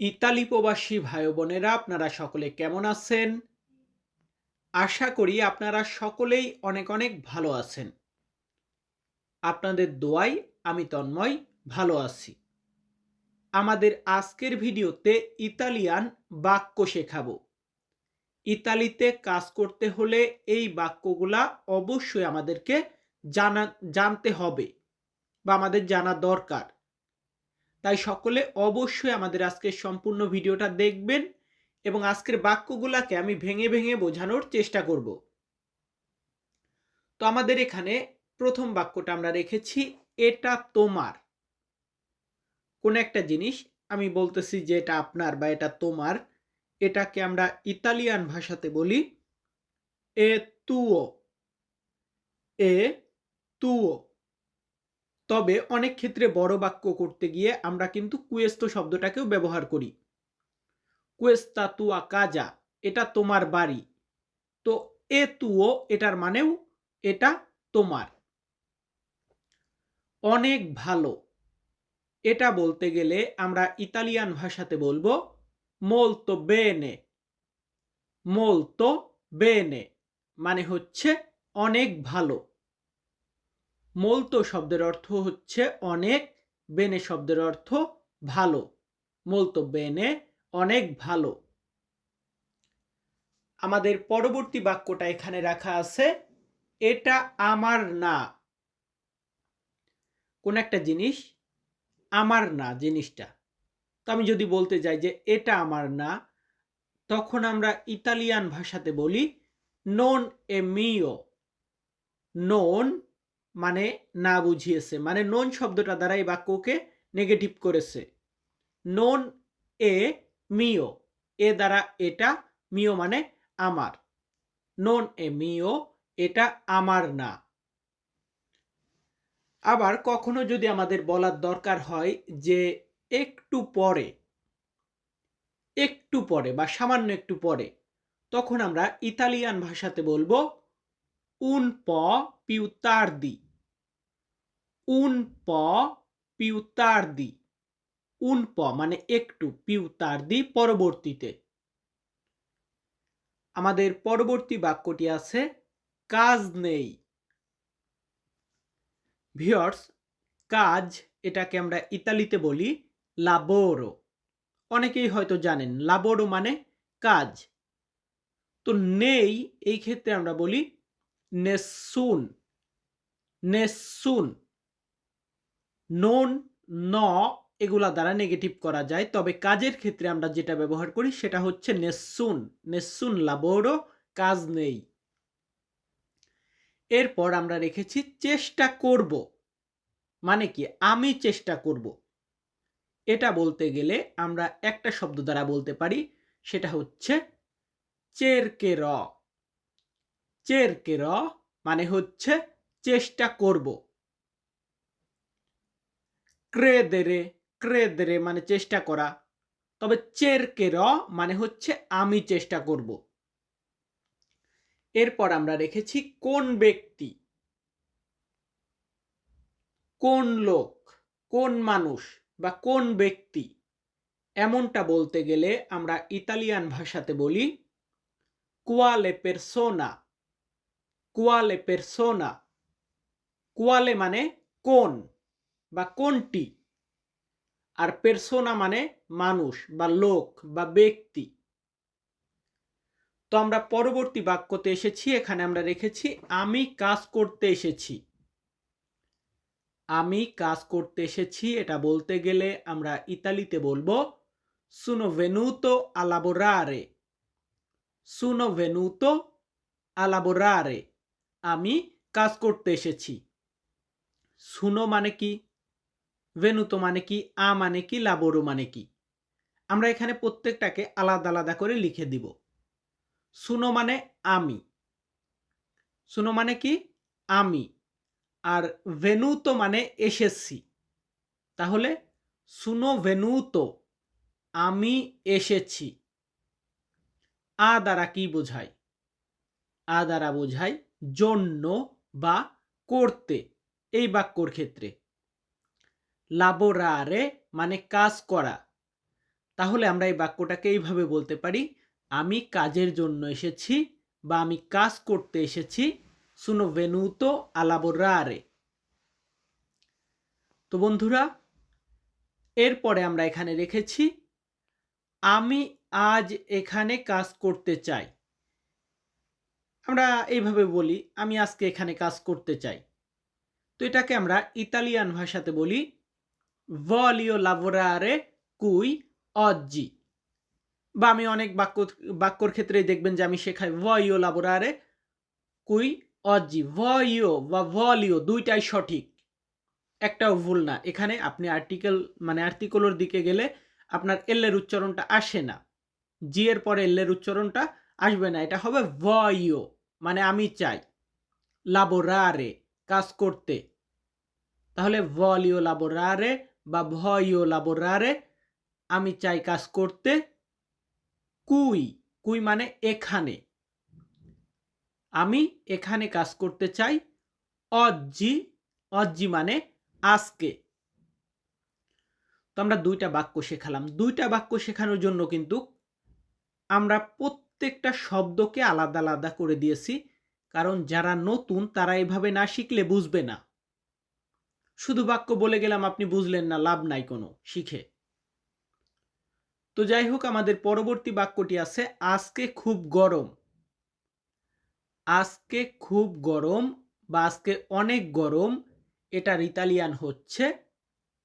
Italy প্রবাসী ভাই বোনেরা, আপনারা সকলে কেমন আছেন? আশা করি আপনারা সকলেই অনেক অনেক ভালো আছেন। আপনাদের দোয়াই আমি তন্ময়, ভালো আছি। আমাদের আজকের ভিডিওতে ইতালিয়ান বাক্য শেখাবো। ইতালিতে কাজ করতে হলে এই বাক্যগুলা অবশ্যই আমাদেরকে জানা, জানতে হবে বা আমাদের জানা দরকার। তাই সকলে অবশ্যই আমাদের আজকের সম্পূর্ণ ভিডিওটা দেখবেন এবং আজকের বাক্যগুলাকে আমি ভেঙে ভেঙে বোঝানোর চেষ্টা করব। তো আমাদের এখানে প্রথম বাক্যটা আমরা রেখেছি, এটা তোমার। কোন একটা জিনিস আমি বলতেছি যে এটা আপনার বা এটা তোমার, এটাকে আমরা ইতালিয়ান ভাষাতে বলি, এ তুও। এ তুও। তবে অনেক ক্ষেত্রে বড় বাক্য করতে গিয়ে আমরা কিন্তু কুয়েস্তো শব্দটাকেও ব্যবহার করি। কুয়েস্তা তুয়া কাজা এটা তোমার বাড়ি। তো এ তুও এটার মানেও এটা তোমার। অনেক ভালো। এটা বলতে গেলে আমরা ইতালিয়ান ভাষাতে বলব মোলতো বেনে। মোলতো বেনে মানে হচ্ছে অনেক ভালো। মোলতো শব্দের অর্থ হচ্ছে অনেক, বেনে শব্দের অর্থ ভালো। মোলতো বেনে অনেক ভালো। আমাদের পরবর্তী বাক্যটা এখানে রাখা আছে, এটা আমার না। কোন একটা জিনিস, আমার না, জিনিসটা। তো আমি যদি বলতে যাই যে, এটা আমার না, তখন আমরা ইতালিয়ান ভাষাতে বলি নন এ মিও নন মানে না বুঝিয়েছে মানে নন শব্দটা দ্বারা এই বাক্যকে নেগেটিভ করেছে। নন এ মিও এ দ্বারা এটা মিও মানে আমার। নন এ মিও এটা আমার না। আবার কখনো যদি আমাদের বলার দরকার হয় যে একটু পরে একটু পরে বা সামান্য একটু পরে, তখন আমরা ইতালিয়ান ভাষাতে বলব উন প পিউতার্দি উন প পিউতার্দি। উন প মানে একটু, পিউতার্দি পরবর্তীতে। আমাদের পরবর্তী বাক্যটি আছে, কাজ নেই। ভিওর্স কাজ এটাকে আমরা ইতালিতে বলি লাবোরো অনেকেই হয়তো জানেন লাবোরো মানে কাজ। তো নেই এই ক্ষেত্রে আমরা বলি নেসুন। নেসুন। নোন ন এগুলা দ্বারা নেগেটিভ করা যায়। তবে কাজের ক্ষেত্রে আমরা যেটা ব্যবহার করি সেটা হচ্ছে নেসুন। নেসুন লাবোরো কাজ নেই। এরপর আমরা রেখেছি চেষ্টা করব। মানে কি? আমি চেষ্টা করব। এটা বলতে গেলে আমরা একটা শব্দ দ্বারা বলতে পারি, সেটা হচ্ছে চেরকে র চেরকে র মানে হচ্ছে চেষ্টা করব। ক্রেদেরে ক্রেদেরে মানে চেষ্টা করা। তবে চেরকে র মানে হচ্ছে আমি চেষ্টা করব। এরপর আমরা রেখেছি কোন ব্যক্তি? কোন লোক? কোন মানুষ? বা কোন ব্যক্তি? এমনটা বলতে গেলে আমরা ইতালিয়ান ভাষাতে বলি কুয়ালে পেরসোনা কুয়ালে পেরসোনা কুয়ালে মানে কোন? বা কোনটি? আর পেরসোনা মানে মানুষ বা লোক বা ব্যক্তি। তো আমরা পরবর্তী বাক্যতে এসেছি, এখানে আমরা রেখেছি, আমি কাজ করতে এসেছি। আমি কাজ করতে এসেছি, এটা বলতে গেলে আমরা ইতালিতে বলব সুনো ভেনুতো আলাবোরারে সুনো ভেনুতো আলাবোরারে আমি কাজ করতে এসেছি। সুনো মানে কি? ভেনুতো মানে কি, আ মানে কি লাবোরো মানে কি। আমরা এখানে প্রত্যেকটাকে আলাদা আলাদা করে লিখে দিব। সুনো মানে আমি। সুনো মানে কি, আমি। আর ভেনুতো মানে এসেছি। তাহলে সুনো ভেনুতো আমি এসেছি। আ দ্বারা কি বোঝায়? আ দ্বারা বোঝায় জন্য বা করতে, এই বাক্যর ক্ষেত্রে। লাবোরারে মানে কাজ করা। তাহলে আমরা এই বাক্যটাকে এইভাবে বলতে পারি, আমি কাজের জন্য এসেছি বা আমি কাজ করতে এসেছি সুনো ভেনুতো আলাবোরারে তো বন্ধুরা, এরপরে আমরা এখানে রেখেছি, আমি আজ এখানে কাজ করতে চাই। আমরা এইভাবে বলি, আমি আজকে এখানে কাজ করতে চাই। তো এটাকে আমরা ইতালিয়ান ভাষাতে বলি ভলিও লাভোরারে কুই অজ্জি বা আমি অনেক বাক্য, বাক্যর ক্ষেত্রে দেখবেন যে আমি শেখাই ভয়ও লাভোরারে কুই অজ্জি ভয়ও বা ভলিও দুইটাই সঠিক, একটাও ভুল না। এখানে আপনি আর্টিকেল মানে আর্টিকলের দিকে গেলে আপনার এল্লের উচ্চারণটা আসে না। জি এর পরে এল্লের উচ্চারণটা আসবে না। এটা হবে ভয়ও মানে আমি চাই। লাবোরারে কাজ করতে। তাহলে ভলিও লাবোরারে বা ভয়ও লাবোরারে আমি চাই কাজ করতে কুই কুই মানে এখানে। আমি এখানে কাজ করতে চাই অজ্জি অজ্জি মানে আজকে। তো আমরা দুইটা বাক্য শেখালাম। দুইটা বাক্য শেখানোর জন্য কিন্তু আমরা প্রত্যেকটা শব্দকে আলাদা আলাদা করে দিয়েছি। কারণ যারা নতুন তারা এভাবে না শিখলে বুঝবে না। শুধু বাক্য বলে গেলাম, আপনি বুঝলেন না, লাভ নাই কোনো, শিখে। তো যাই হোক, আমাদের পরবর্তী বাক্যটি আছে, আজকে খুব গরম। আজকে খুব গরম বা আজকে অনেক গরম, এটার ইতালিয়ান হচ্ছে,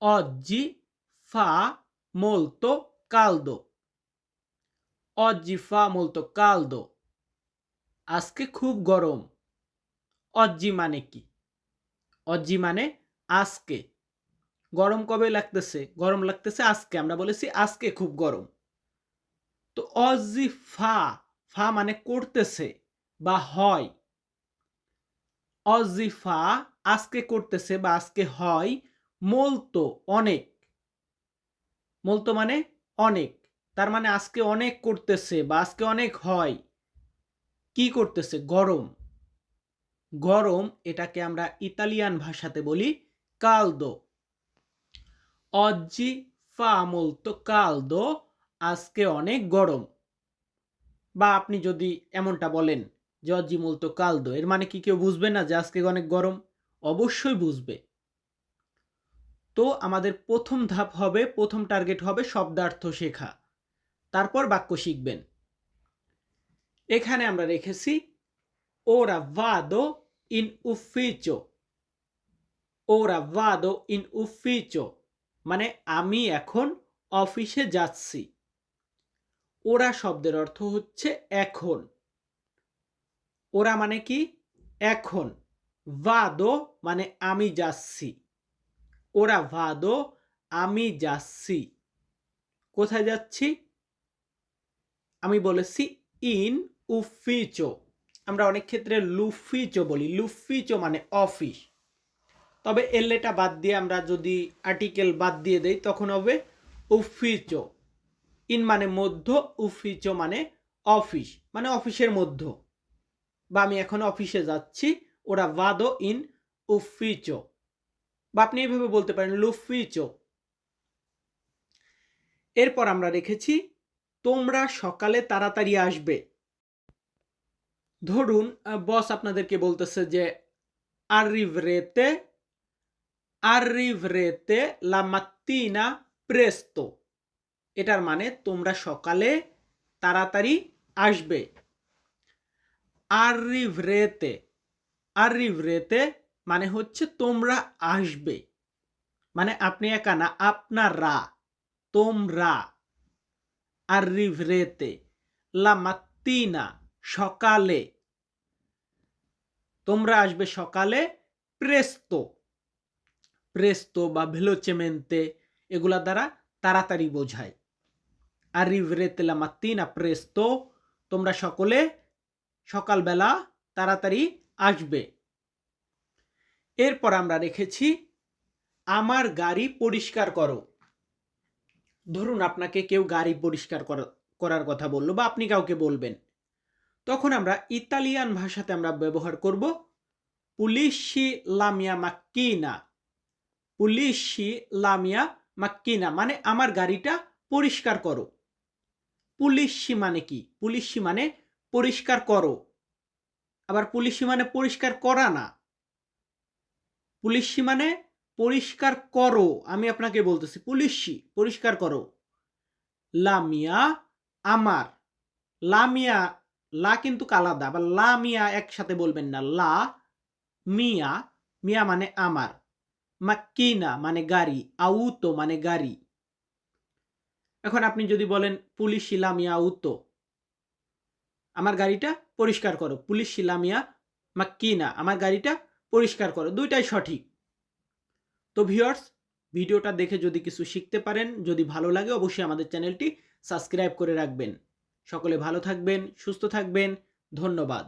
অজ্জি ফা মোলতো কালদো। অজ্জি ফা মোলতো কালদো। আজকে খুব গরম। অজ্জি মানে কি? অজ্জি মানে আজকে। গরম কবে লাগতেছে? গরম লাগতেছে আজকে। আমরা বলেছি আজকে খুব গরম। তো অজি ফা ফা মানে করতেছে বা হয়। অজিফা আজকে করতেছে বা আজকে হয় মলতো, অনেক। মলতো মানে অনেক। তার মানে আজকে অনেক করতেছে বা আজকে অনেক হয়। কি করতেছে? গরম। গরম এটাকে আমরা ইতালিয়ান ভাষাতে বলি কালদো অজ্জি ফা মলতো কালদো আজকে অনেক গরম। বা আপনি যদি এমনটা বলেন যে অজ্জি মলতো কালদো এর মানে কি কেউ বুঝবে না যে আজকে অনেক গরম? অবশ্যই বুঝবে। তো আমাদের প্রথম ধাপ হবে, প্রথম টার্গেট হবে শব্দার্থ শেখা। তারপর বাক্য শিখবেন। এখানে আমরা রেখেছি, ওরা ভাদো ইন উফিচো। ওরা ভাদো ইন উফিচো মানে আমি এখন অফিসে যাচ্ছি। ওরা শব্দের অর্থ হচ্ছে এখন। ওরা মানে কি? এখন। ভাদো মানে আমি যাচ্ছি। ওরা ভাদো আমি যাচ্ছি। কোথায় যাচ্ছি? আমি বলেছি ইন উফিচো। আমরা অনেক ক্ষেত্রে লুফিচো বলি। লুফিচো মানে অফিস। তবে এলেটা বাদ দিয়ে আমরা যদি আর্টিকেল বাদ দিয়ে দেই, তখন হবে উফিচো ইন মানে মধ্য উফিচো মানে অফিস মানে অফিসের মধ্য। বা আমি এখন অফিসে যাচ্ছি, ওরা ভাদো ইন উফিচো বা আপনি এইভাবে বলতে পারেন লুফিচো এরপর আমরা রেখেছি, তোমরা সকালে তাড়াতাড়ি আসবে। ধরুন বস আপনাদেরকে বলতেছে যে arriverete arriverete la mattina presto এটার মানে তোমরা সকালে তাড়াতাড়ি আসবে arriverete arriverete মানে হচ্ছে তোমরা আসবে মানে আপনি একা না আপনারা তোমরা arriverete la mattina সকালে তোমরা আসবে সকালে প্রেস্তো প্রেস্তো বা ভেলোচেমেন্তে এগুলা দ্বারা তাড়াতাড়ি বোঝায়। Arriverete la mattina presto, তোমরা সকলে সকালবেলা তাড়াতাড়ি আসবে। এরপর আমরা রেখেছি, আমার গাড়ি পরিষ্কার করো। ধরুন আপনাকে কেউ গাড়ি পরিষ্কার করার কথা বলল বা আপনি কাউকে বলবেন। তখন আমরা ইতালিয়ান ভাষাতে আমরা ব্যবহার করব পুলিশি লামিয়া মাক্কিনা পুলিশি লামিয়া মাক্কিনা মানে আমার গাড়িটা পরিষ্কার করো। পুলিশি মানে কি? পুলিশি মানে পরিষ্কার করো। আবার পুলিশি মানে পরিষ্কার করা না। পুলিশি মানে পরিষ্কার করো, আমি আপনাকে বলতেছি, পুলিশি, পরিষ্কার করো। লামিয়া আমার। লামিয়া, লা কিন্তু আলাদা, আবার লা মিয়া একসাথে বলবেন না, লা, মিয়া মিয়া মানে আমার। মাক্কিনা মানে গাড়ি, আউতো মানে গাড়ি। এখন আপনি যদি বলেন পুলিশ শিলামিয়া আউতো, আমার গাড়িটা পরিষ্কার করো পুলিশ শিলামিয়া মাক্কিনা, আমার গাড়িটা পরিষ্কার করো, দুইটাই সঠিক। তো ভিউয়ার্স, ভিডিওটা দেখে যদি কিছু শিখতে পারেন, যদি ভালো লাগে, অবশ্যই আমাদের চ্যানেলটি সাবস্ক্রাইব করে রাখবেন। সকলে ভালো থাকবেন, সুস্থ থাকবেন, ধন্যবাদ।